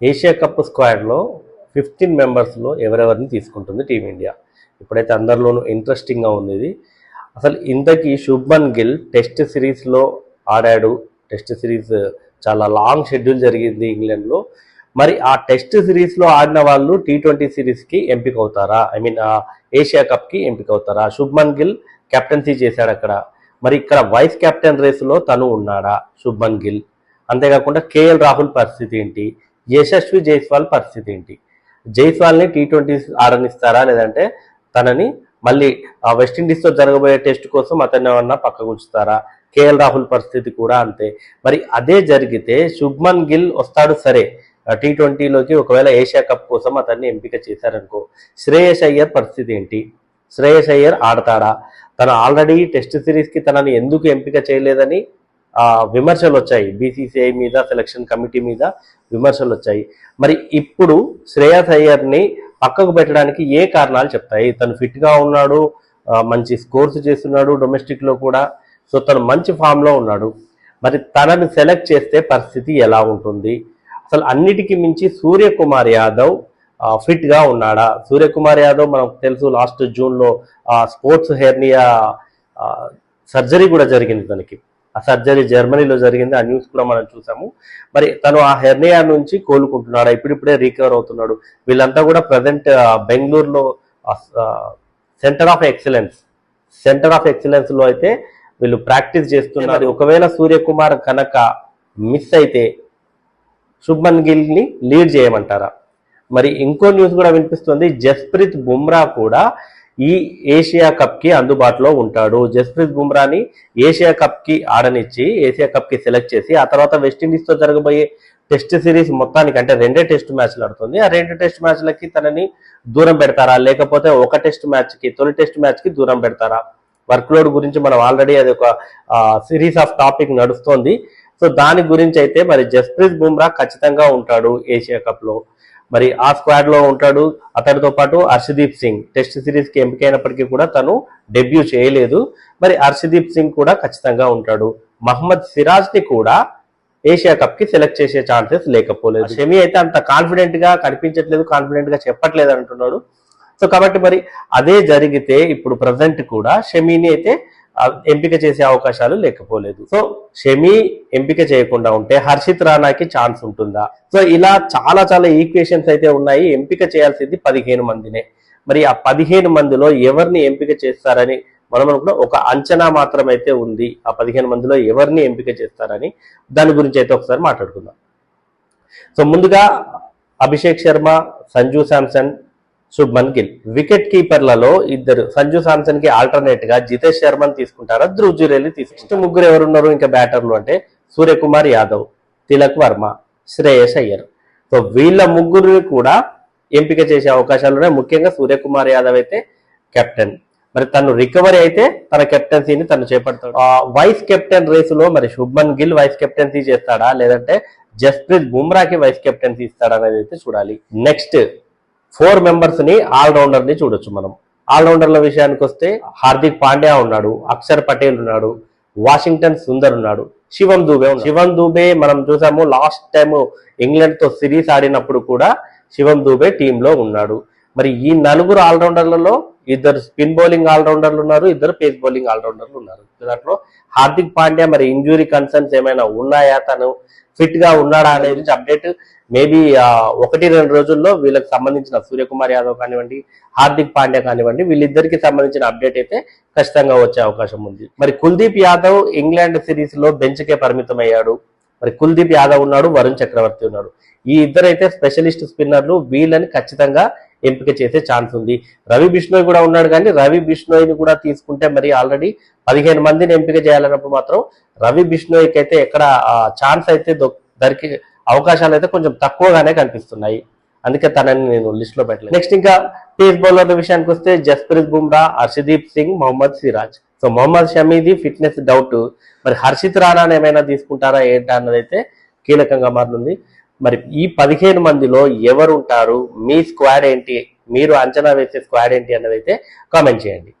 Asia cup స్క్వాడ్లో fifteen మెంబర్స్లో ఎవరెవరిని తీసుకుంటుంది టీమిండియా ఇప్పుడైతే అందరిలోనూ ఇంట్రెస్టింగ్గా ఉంది ఇది అసలు ఇంతకీ శుభ్మన్ గిల్ టెస్ట్ సిరీస్లో ఆడాడు. టెస్ట్ సిరీస్ చాలా లాంగ్ షెడ్యూల్ జరిగింది ఇంగ్లాండ్లో. మరి ఆ టెస్ట్ సిరీస్లో ఆడిన వాళ్ళు టీ ట్వంటీ సిరీస్కి ఎంపిక అవుతారా ఐ మీన్ ఏషియా కప్కి ఎంపిక అవుతారా శుభ్మన్ గిల్ కెప్టెన్సీ చేశాడు అక్కడ. మరి ఇక్కడ వైస్ కెప్టెన్ రేసులో తను ఉన్నాడా? శుభ్మన్ గిల్. అంతేకాకుండా కేఎల్ రాహుల్ పరిస్థితి ఏంటి? యశస్వి జైస్వాల్ పరిస్థితి ఏంటి? జైస్వాల్ని టీ ట్వంటీ ఆడనిస్తారా? లేదంటే తనని మళ్ళీ వెస్టిండీస్తో జరగబోయే టెస్ట్ కోసం అతన్ని ఏమన్నా పక్కకు ఉంచుతారా? కేఎల్ రాహుల్ పరిస్థితి కూడా అంతే. మరి అదే జరిగితే శుభ్మన్ గిల్ వస్తాడు సరే. టీ ట్వంటీలోకి ఒకవేళ ఏషియా కప్ కోసం అతన్ని ఎంపిక చేశారనుకో శ్రేయస్ అయ్యర్ పరిస్థితి ఏంటి? శ్రేయస్ అయ్యర్ ఆడతాడా? తను ఆల్రెడీ టెస్ట్ సిరీస్కి తనని ఎందుకు ఎంపిక చేయలేదని విమర్శలు వచ్చాయి. బీసీసీఐ మీద సెలక్షన్ కమిటీ మీద విమర్శలు వచ్చాయి. మరి ఇప్పుడు శ్రేయస్ అయ్యర్ని పక్కకు పెట్టడానికి ఏ కారణాలు చెప్తాయి? తను ఫిట్గా ఉన్నాడు మంచి స్కోర్స్ చేస్తున్నాడు డొమెస్టిక్లో కూడా. సో తను మంచి ఫామ్లో ఉన్నాడు. మరి తనని సెలెక్ట్ చేస్తే పరిస్థితి ఎలా ఉంటుంది? అసలు అన్నిటికీ మించి సూర్యకుమార్ యాదవ్ ఫిట్గా ఉన్నాడా? సూర్యకుమార్ యాదవ్ మనకు తెలుసు లాస్ట్ జూన్లో స్పోర్ట్స్ హెర్నియా సర్జరీ కూడా జరిగింది తనకి. ఆ సర్జరీ జర్మనీలో జరిగింది. ఆ న్యూస్ కూడా మనం చూసాము. మరి తను ఆ హెర్నియా నుంచి కోలుకుంటున్నాడా. ఇప్పుడిప్పుడే రీకవర్ అవుతున్నాడు. వీళ్ళంతా కూడా ప్రజెంట్ బెంగళూరులో centre of excellence centre of ఎక్సలెన్స్లో అయితే వీళ్ళు ప్రాక్టీస్ చేస్తున్నారు. ఒకవేళ సూర్యకుమార్ కనుక మిస్ అయితే శుభ్మన్ గిల్ని లీడ్ చేయమంటారా? మరి ఇంకో న్యూస్ కూడా వినిపిస్తుంది. జస్ప్రీత్ బుమ్రా కూడా ఈ ఏషియా కప్కి అందుబాటులో ఉంటాడు. జస్ప్రీత్ బుమ్రాని ఏషియా కప్కి ఆడనిచ్చి ఏషియా కప్కి సెలెక్ట్ చేసి ఆ తర్వాత వెస్టిండీస్తో జరగబోయే టెస్ట్ సిరీస్ మొత్తానికి అంటే రెండే టెస్ట్ మ్యాచ్లు ఆడుతుంది. ఆ రెండు టెస్ట్ మ్యాచ్లకి తనని దూరం పెడతారా? లేకపోతే ఒక టెస్ట్ మ్యాచ్కి తొలి టెస్ట్ మ్యాచ్కి దూరం పెడతారా? వర్క్ లోడ్ గురించి మనం ఆల్రెడీ అది ఒక సిరీస్ ఆఫ్ టాపిక్ నడుస్తోంది. సో దాని గురించి అయితే మరి జస్ప్రీత్ బుమ్రా ఖచ్చితంగా ఉంటాడు ఏషియా కప్లో మరి ఆ స్క్వాడ్లో ఉంటాడు. అతడితో పాటు హర్షదీప్ సింగ్ టెస్ట్ సిరీస్కి ఎంపికైనప్పటికీ కూడా తను డెబ్యూ చేయలేదు. మరి హర్షదీప్ సింగ్ కూడా ఖచ్చితంగా ఉంటాడు. మహమ్మద్ సిరాజ్ని కూడా ఏషియా కప్కి సెలెక్ట్ చేసే ఛాన్సెస్ లేకపోలేదు. షమి అయితే అంత కాన్ఫిడెంట్గా కనిపించట్లేదు కాన్ఫిడెంట్గా చెప్పట్లేదు అంటున్నాడు. సో కాబట్టి మరి అదే జరిగితే ఇప్పుడు ప్రజెంట్ కూడా షమీని అయితే ఎంపిక చేసే అవకాశాలు లేకపోలేదు. సో షమి ఎంపిక చేయకుండా ఉంటే హర్షిత్ రాణాకి ఛాన్స్ ఉంటుందా? సో ఇలా చాలా చాలా ఈక్వేషన్స్ అయితే ఉన్నాయి. ఎంపిక చేయాల్సింది పదిహేను మందినే. మరి ఆ పదిహేను మందిలో ఎవరిని ఎంపిక చేస్తారని మనం అనుకున్న. ఒక అంచనా మాత్రం అయితే ఉంది. ఆ పదిహేను మందిలో ఎవరిని ఎంపిక చేస్తారని దాని గురించి అయితే ఒకసారి మాట్లాడుకుందాం. సో ముందుగా అభిషేక్ శర్మ సంజు శాంసన్ శుభ్మన్ గిల్ వికెట్ కీపర్లలో ఇద్దరు సంజు సామ్సన్కి ఆల్టర్నేట్గా జితేష్ శర్మని తీసుకుంటారా? ధ్రువ్ జురేలి తీసుకుంటారు? ముగ్గురు ఎవరున్నారు? ఇంకా బ్యాటర్లు అంటే సూర్యకుమార్ యాదవ్ తిలక్ వర్మ శ్రేయస్ అయ్యర్. సో వీళ్ళ ముగ్గురు కూడా ఎంపిక చేసే అవకాశాలు ఉన్నాయి. ముఖ్యంగా సూర్యకుమార్ యాదవ్ అయితే కెప్టెన్. మరి తను రికవరీ అయితే తన కెప్టెన్సీని తను చేపడతాడు. ఆ, వైస్ కెప్టెన్ రేసులో మరి శుభ్మన్ గిల్ వైస్ కెప్టెన్సీ చేస్తాడా? లేదంటే జస్ప్రీత్ బుమ్రాకి వైస్ కెప్టెన్సీ ఇస్తాడా అనేది అయితే చూడాలి. నెక్స్ట్ ఫోర్ మెంబర్స్ని ఆల్ రౌండర్ని చూడొచ్చు మనం. ఆల్ రౌండర్ల విషయానికి వస్తే హార్దిక్ పాండ్యా ఉన్నాడు అక్షర్ పటేల్ ఉన్నాడు వాషింగ్టన్ సుందర్ ఉన్నాడు శివం దూబే శివం దూబే మనం చూసాము లాస్ట్ టైం ఇంగ్లాండ్తో సిరీస్ ఆడినప్పుడు కూడా శివం దూబే టీంలో ఉన్నాడు. మరి ఈ నలుగురు ఆల్రౌండర్లలో ఇద్దరు స్పిన్ బౌలింగ్ ఆల్రౌండర్లు ఉన్నారు ఇద్దరు పేస్ బౌలింగ్ ఆల్రౌండర్లు ఉన్నారు. దాంట్లో హార్దిక్ పాండ్యా మరి ఇంజురీ కన్సర్న్స్ ఏమైనా ఉన్నాయా? తను ఫిట్గా ఉన్నాడా అనేది అప్డేట్ మేబీ ఒకటి రెండు రోజుల్లో వీళ్ళకి సంబంధించిన సూర్యకుమార్ యాదవ్ కానివ్వండి హార్దిక్ పాండ్యా కానివ్వండి వీళ్ళిద్దరికి సంబంధించిన అప్డేట్ అయితే ఖచ్చితంగా వచ్చే అవకాశం ఉంది. మరి కుల్దీప్ యాదవ్ ఇంగ్లాండ్ సిరీస్లో బెంచ్ కే పరిమితం అయ్యాడు. మరి కుల్దీప్ యాదవ్ ఉన్నాడు వరుణ్ చక్రవర్తి ఉన్నాడు. ఈ ఇద్దరైతే స్పెషలిస్ట్ స్పిన్నర్లు వీళ్ళని ఖచ్చితంగా ఎంపిక చేసే ఛాన్స్ ఉంది. రవి బిష్ణోయ్ కూడా ఉన్నాడు కానీ రవి బిష్ణోయ్ని కూడా తీసుకుంటే మరి ఆల్రెడీ పదిహేను మందిని ఎంపిక చేయాలన్నప్పుడు మాత్రం రవి బిష్ణోయ్కి అయితే ఎక్కడ ఛాన్స్ అయితే దొరికి అవకాశాలు అయితే కొంచెం తక్కువగానే కనిపిస్తున్నాయి. అందుకే తనని నేను లిస్ట్లో పెట్టలేదు. నెక్స్ట్ ఇంకా పేస్ బౌలర్ల విషయానికి వస్తే జస్ప్రీత్ బుమ్రా హర్షదీప్ సింగ్ మొహమ్మద్ సిరాజ్. సో మొహమ్మద్ షమీది ఫిట్నెస్ డౌట్. మరి హర్షిత్ రాణాని ఏమైనా తీసుకుంటారా ఏంటా అన్నది అయితే కీలకంగా మారుతుంది మరి ఈ పదిహేను మందిలో ఎవరు ఉంటారు మీ స్క్వాడ్ ఏంటి? మీరు అంచనా వేసే స్క్వాడ్ ఏంటి అన్నది అయితే కామెంట్ చేయండి.